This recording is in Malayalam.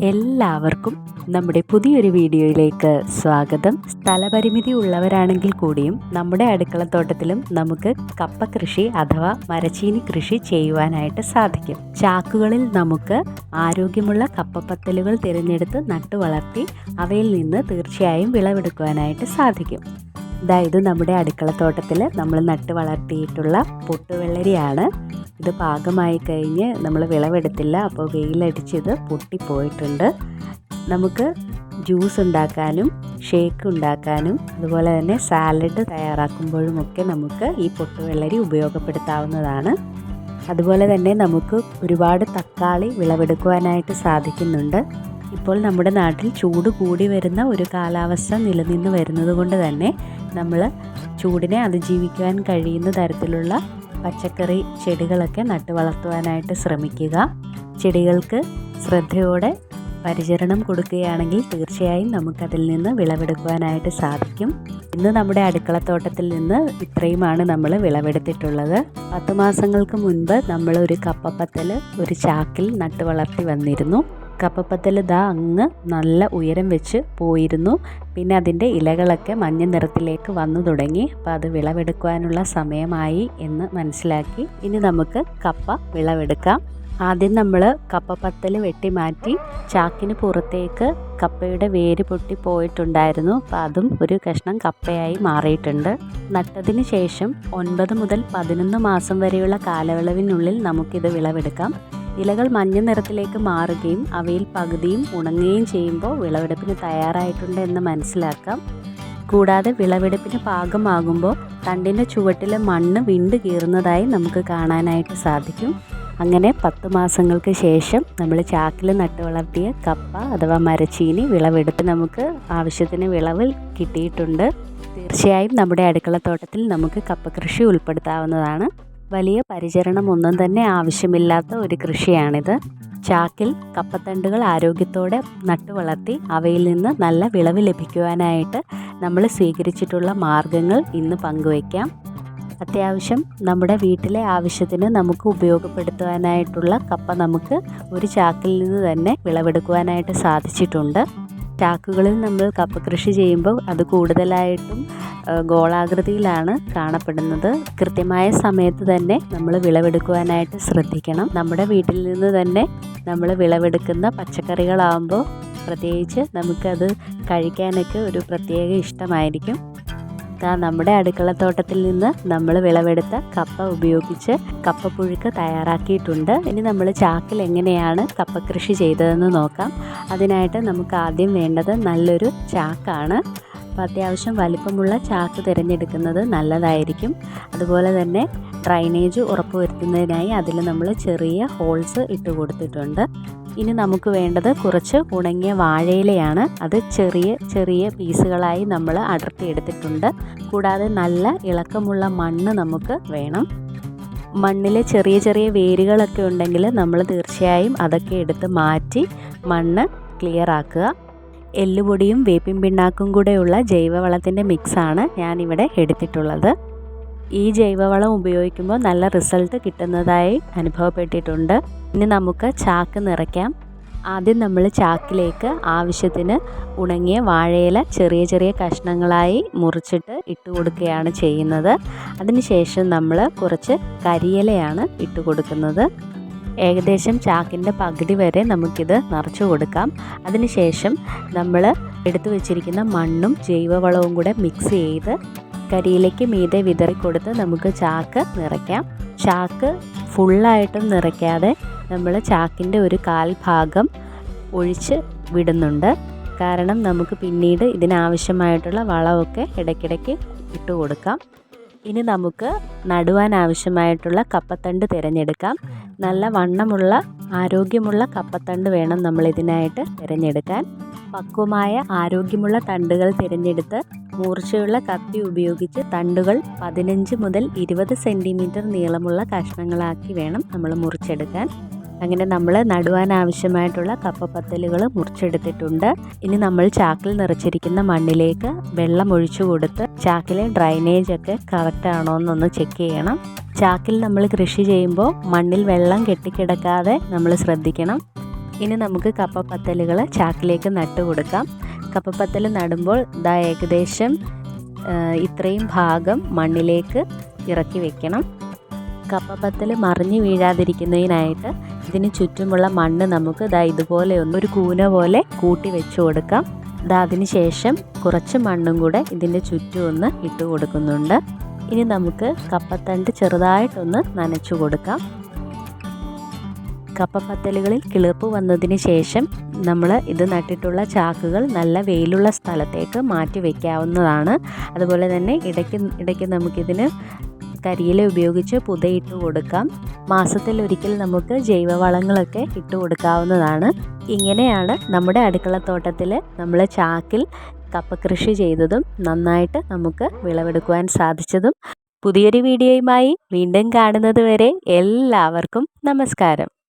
എല്ലാവർക്കും നമ്മുടെ പുതിയൊരു വീഡിയോയിലേക്ക് സ്വാഗതം. സ്ഥലപരിമിതി ഉള്ളവരാണെങ്കിൽ കൂടിയും നമ്മുടെ അടുക്കളത്തോട്ടത്തിലും നമുക്ക് കപ്പ കൃഷി അഥവാ മരച്ചീനി കൃഷി ചെയ്യുവാനായിട്ട് സാധിക്കും. ചാക്കുകളിൽ നമുക്ക് ആരോഗ്യമുള്ള കപ്പപ്പത്തലുകൾ തിരഞ്ഞെടുത്ത് നട്ടു വളർത്തി അവയിൽ നിന്ന് തീർച്ചയായും വിളവെടുക്കുവാനായിട്ട് സാധിക്കും. ഇതാ ഇത് നമ്മുടെ അടുക്കളത്തോട്ടത്തിൽ നമ്മൾ നട്ട് വളർത്തിയിട്ടുള്ള പൊട്ടുവെള്ളരിയാണ്. ഇത് പാകമായി കഴിഞ്ഞ് നമ്മൾ വിളവെടുത്തില്ല അപ്പോൾ വെയിലടിച്ച് ഇത് പൊട്ടിപ്പോയിട്ടുണ്ട്. നമുക്ക് ജ്യൂസ് ഉണ്ടാക്കാനും ഷേക്ക് ഉണ്ടാക്കാനും അതുപോലെ തന്നെ സാലഡ് തയ്യാറാക്കുമ്പോഴുമൊക്കെ നമുക്ക് ഈ പൊട്ടുവെള്ളരി ഉപയോഗപ്പെടുത്താവുന്നതാണ്. അതുപോലെ തന്നെ നമുക്ക് ഒരുപാട് തക്കാളി വിളവെടുക്കുവാനായിട്ട് സാധിക്കുന്നുണ്ട്. ഇപ്പോൾ നമ്മുടെ നാട്ടിൽ ചൂട് കൂടി വരുന്ന ഒരു കാലാവസ്ഥ നിലനിന്ന് വരുന്നത് കൊണ്ട് തന്നെ നമ്മൾ ചൂടിനെ അതിജീവിക്കുവാൻ കഴിയുന്ന തരത്തിലുള്ള പച്ചക്കറി ചെടികളൊക്കെ നട്ടു വളർത്തുവാനായിട്ട് ശ്രമിക്കുക. ചെടികൾക്ക് ശ്രദ്ധയോടെ പരിചരണം കൊടുക്കുകയാണെങ്കിൽ തീർച്ചയായും നമുക്കതിൽ നിന്ന് വിളവെടുക്കുവാനായിട്ട് സാധിക്കും. ഇന്ന് നമ്മുടെ അടുക്കളത്തോട്ടത്തിൽ നിന്ന് ഇത്രയുമാണ് നമ്മൾ വിളവെടുത്തിട്ടുള്ളത്. പത്ത് മാസങ്ങൾക്ക് മുൻപ് നമ്മൾ ഒരു കപ്പപ്പത്തൽ ഒരു ചാക്കിൽ നട്ടു വളർത്തി വന്നിരുന്നു. കപ്പപ്പത്തൽ ദാ അങ്ങ് നല്ല ഉയരം വെച്ച് പോയിരുന്നു. പിന്നെ അതിന്റെ ഇലകളൊക്കെ മഞ്ഞ നിറത്തിലേക്ക് വന്നു തുടങ്ങി. അപ്പോൾ അത് വിളവെടുക്കുവാനുള്ള സമയമായി എന്ന് മനസ്സിലാക്കി. ഇനി നമുക്ക് കപ്പ വിളവെടുക്കാം. ആദ്യം നമ്മൾ കപ്പപ്പത്തൽ വെട്ടി മാറ്റി ചാക്കിന് പുറത്തേക്ക് കപ്പയുടെ വേര് പൊട്ടി പോയിട്ടുണ്ടായിരുന്നു. അപ്പം അതും ഒരു കഷ്ണം കപ്പയായി മാറിയിട്ടുണ്ട്. നട്ടതിന് ശേഷം ഒൻപത് മുതൽ പതിനൊന്ന് മാസം വരെയുള്ള കാലയളവിനുള്ളിൽ നമുക്കിത് വിളവെടുക്കാം. ഇലകൾ മഞ്ഞ നിറത്തിലേക്ക് മാറുകയും അവയിൽ പകുതിയും ഉണങ്ങുകയും ചെയ്യുമ്പോൾ വിളവെടുപ്പിന് തയ്യാറായിട്ടുണ്ട് എന്ന് മനസ്സിലാക്കാം. കൂടാതെ വിളവെടുപ്പിന് പാകമാകുമ്പോൾ തണ്ടിന്റെ ചുവട്ടിലെ മണ്ണ് വിണ്ട് കീറുന്നതായി നമുക്ക് കാണാനായിട്ട് സാധിക്കും. അങ്ങനെ പത്ത് മാസങ്ങൾക്ക് ശേഷം നമ്മൾ ചാക്കിൽ നട്ടു വളർത്തിയ കപ്പ അഥവാ മരച്ചീനി വിളവെടുത്ത് നമുക്ക് ആവശ്യത്തിന് വിളവ് കിട്ടിയിട്ടുണ്ട്. തീർച്ചയായും നമ്മുടെ അടുക്കളത്തോട്ടത്തിൽ നമുക്ക് കപ്പ കൃഷി ഉൾപ്പെടുത്താവുന്നതാണ്. വലിയ പരിചരണമൊന്നും തന്നെ ആവശ്യമില്ലാത്ത ഒരു കൃഷിയാണിത്. ചാക്കിൽ കപ്പത്തണ്ടുകൾ ആരോഗ്യത്തോടെ നട്ടു വളർത്തി അവയിൽ നിന്ന് നല്ല വിളവ് ലഭിക്കുവാനായിട്ട് നമ്മൾ സ്വീകരിച്ചിട്ടുള്ള മാർഗങ്ങൾ ഇന്ന് പങ്കുവയ്ക്കാം. അത്യാവശ്യം നമ്മുടെ വീട്ടിലെ ആവശ്യത്തിന് നമുക്ക് ഉപയോഗപ്പെടുത്തുവാനായിട്ടുള്ള കപ്പ നമുക്ക് ഒരു ചാക്കിൽ നിന്ന് തന്നെ വിളവെടുക്കുവാനായിട്ട് സാധിച്ചിട്ടുണ്ട്. ചാക്കുകളിൽ നമ്മൾ കപ്പ കൃഷി ചെയ്യുമ്പോൾ അത് കൂടുതലായിട്ടും ഗോളാകൃതിയിലാണ് കാണപ്പെടുന്നത്. കൃത്യമായ സമയത്ത് തന്നെ നമ്മൾ വിളവെടുക്കുവാനായിട്ട് ശ്രദ്ധിക്കണം. നമ്മുടെ വീട്ടിൽ നിന്ന് തന്നെ നമ്മൾ വിളവെടുക്കുന്ന പച്ചക്കറികളാകുമ്പോൾ പ്രത്യേകിച്ച് നമുക്കത് കഴിക്കാനൊക്കെ ഒരു പ്രത്യേക ഇഷ്ടമായിരിക്കും. നമ്മുടെ അടുക്കളത്തോട്ടത്തിൽ നിന്ന് നമ്മൾ വിളവെടുത്ത കപ്പ ഉപയോഗിച്ച് കപ്പപ്പുഴുക്ക് തയ്യാറാക്കിയിട്ടുണ്ട്. ഇനി നമ്മൾ ചാക്കിൽ എങ്ങനെയാണ് കപ്പ കൃഷി ചെയ്തതെന്ന് നോക്കാം. അതിനായിട്ട് നമുക്ക് ആദ്യം വേണ്ടത് നല്ലൊരു ചാക്കാണ്. അപ്പോൾ അത്യാവശ്യം വലിപ്പമുള്ള ചാക്ക് തിരഞ്ഞെടുക്കുന്നത് നല്ലതായിരിക്കും. അതുപോലെ തന്നെ ഡ്രൈനേജ് ഉറപ്പുവരുത്തുന്നതിനായി അതിൽ നമ്മൾ ചെറിയ ഹോൾസ് ഇട്ട് കൊടുത്തിട്ടുണ്ട്. ഇനി നമുക്ക് വേണ്ടത് കുറച്ച് ഉണങ്ങിയ വാഴയിലയാണ്. അത് ചെറിയ ചെറിയ പീസുകളായി നമ്മൾ അടർത്തി എടുത്തിട്ടുണ്ട്. കൂടാതെ നല്ല ഇളക്കമുള്ള മണ്ണ് നമുക്ക് വേണം. മണ്ണിൽ ചെറിയ ചെറിയ വേരുകളൊക്കെ ഉണ്ടെങ്കിൽ നമ്മൾ തീർച്ചയായും അതൊക്കെ എടുത്ത് മാറ്റി മണ്ണ് ക്ലിയർ ആക്കുക. എല്ലുപൊടിയും വേപ്പിൻ പിണ്ണാക്കും കൂടെയുള്ള ജൈവവളത്തിന്റെ മിക്സാണ് ഞാനിവിടെ എടുത്തിട്ടുള്ളത്. ഈ ജൈവവളം ഉപയോഗിക്കുമ്പോൾ നല്ല റിസൾട്ട് കിട്ടുന്നതായി അനുഭവപ്പെട്ടിട്ടുണ്ട്. ഇനി നമുക്ക് ചാക്ക് നിറയ്ക്കാം. ആദ്യം നമ്മൾ ചാക്കിലേക്ക് ആവശ്യത്തിന് ഉണങ്ങിയ വാഴയില ചെറിയ ചെറിയ കഷ്ണങ്ങളായി മുറിച്ചിട്ട് ഇട്ട് കൊടുക്കുകയാണ് ചെയ്യുന്നത്. അതിനുശേഷം നമ്മൾ കുറച്ച് കരിയിലയാണ് ഇട്ട് കൊടുക്കുന്നത്. ഏകദേശം ചാക്കിന്റെ പകുതി വരെ നമുക്കിത് നിറച്ചു കൊടുക്കാം. അതിനുശേഷം നമ്മൾ എടുത്തു വെച്ചിരിക്കുന്ന മണ്ണും ജൈവവളവും കൂടെ മിക്സ് ചെയ്ത് കരിയിലേക്ക് മീതെ വിതറി കൊടുത്ത് നമുക്ക് ചാക്ക് നിറയ്ക്കാം. ചാക്ക് ഫുള്ളായിട്ടും നിറയ്ക്കാതെ നമ്മൾ ചാക്കിന്റെ ഒരു കാൽ ഭാഗം ഒഴിച്ച് വിടുന്നുണ്ട്. കാരണം നമുക്ക് പിന്നീട് ഇതിനാവശ്യമായിട്ടുള്ള വളമൊക്കെ ഇടയ്ക്കിടയ്ക്ക് ഇട്ട് കൊടുക്കാം ഇനി നമുക്ക് നടുവാൻ ആവശ്യമായിട്ടുള്ള കപ്പത്തണ്ട് തിരഞ്ഞെടുക്കാം. നല്ല വണ്ണമുള്ള ആരോഗ്യമുള്ള കപ്പത്തണ്ട് വേണം നമ്മൾ ഇതിനായിട്ട് തിരഞ്ഞെടുക്കാൻ. പക്വമായ ആരോഗ്യമുള്ള തണ്ടുകൾ തിരഞ്ഞെടുത്ത് മൂർച്ചയുള്ള കത്തി ഉപയോഗിച്ച് തണ്ടുകൾ പതിനഞ്ച് മുതൽ ഇരുപത് സെന്റിമീറ്റർ നീളമുള്ള കഷ്ണങ്ങളാക്കി വേണം നമ്മൾ മുറിച്ചെടുക്കാൻ. അങ്ങനെ നമ്മൾ നടുവാൻ ആവശ്യമായിട്ടുള്ള കപ്പപ്പത്തലുകൾ മുറിച്ചെടുത്തിട്ടുണ്ട്. ഇനി നമ്മൾ ചാക്കിൽ നിറച്ചിരിക്കുന്ന മണ്ണിലേക്ക് വെള്ളം ഒഴിച്ചു കൊടുത്ത് ചാക്കിലെ ഡ്രൈനേജ് ഒക്കെ കറക്റ്റ് ആണോ എന്നൊന്ന് ചെക്ക് ചെയ്യണം. ചാക്കിൽ നമ്മൾ കൃഷി ചെയ്യുമ്പോൾ മണ്ണിൽ വെള്ളം കെട്ടിക്കിടക്കാതെ നമ്മൾ ശ്രദ്ധിക്കണം. ഇനി നമുക്ക് കപ്പപ്പത്തലുകൾ ചാക്കിലേക്ക് നട്ടുകൊടുക്കാം കപ്പപ്പത്തൽ നടുമ്പോൾ ഇതാ ഏകദേശം ഇത്രയും ഭാഗം മണ്ണിലേക്ക് ഇറക്കി വെക്കണം. കപ്പപ്പത്തൽ മറിഞ്ഞു വീഴാതിരിക്കുന്നതിനായിട്ട് ഇതിന് ചുറ്റുമുള്ള മണ്ണ് നമുക്ക് ദാ ഇതുപോലെ ഒന്ന് ഒരു കൂന പോലെ കൂട്ടി വെച്ച് കൊടുക്കാം. ഇതാ അതിന് ശേഷം കുറച്ച് മണ്ണും കൂടെ ഇതിന്റെ ചുറ്റും ഒന്ന് ഇട്ട് കൊടുക്കുന്നുണ്ട്. ഇനി നമുക്ക് കപ്പത്തണ്ട് ചെറുതായിട്ടൊന്ന് നനച്ചു കൊടുക്കാം. കപ്പപ്പത്തലുകളിൽ കിളിർപ്പ് വന്നതിന് ശേഷം നമ്മൾ ഇത് നട്ടിട്ടുള്ള ചാക്കുകൾ നല്ല വെയിലുള്ള സ്ഥലത്തേക്ക് മാറ്റി വയ്ക്കാവുന്നതാണ് അതുപോലെ തന്നെ ഇടയ്ക്ക് ഇടയ്ക്ക് നമുക്കിതിന് കരിയില ഉപയോഗിച്ച് പുതയിട്ട് കൊടുക്കാം. മാസത്തിൽ ഒരിക്കൽ നമുക്ക് ജൈവവളങ്ങളൊക്കെ ഇട്ട് കൊടുക്കാവുന്നതാണ്. ഇങ്ങനെയാണ് നമ്മുടെ അടുക്കളത്തോട്ടത്തിൽ നമ്മൾ ചാക്കിൽ കപ്പ കൃഷി ചെയ്തതും നന്നായിട്ട് നമുക്ക് വിളവെടുക്കുവാൻ സാധിച്ചതും. പുതിയൊരു വീഡിയോയുമായി വീണ്ടും കാണുന്നത് വരെ എല്ലാവർക്കും നമസ്കാരം.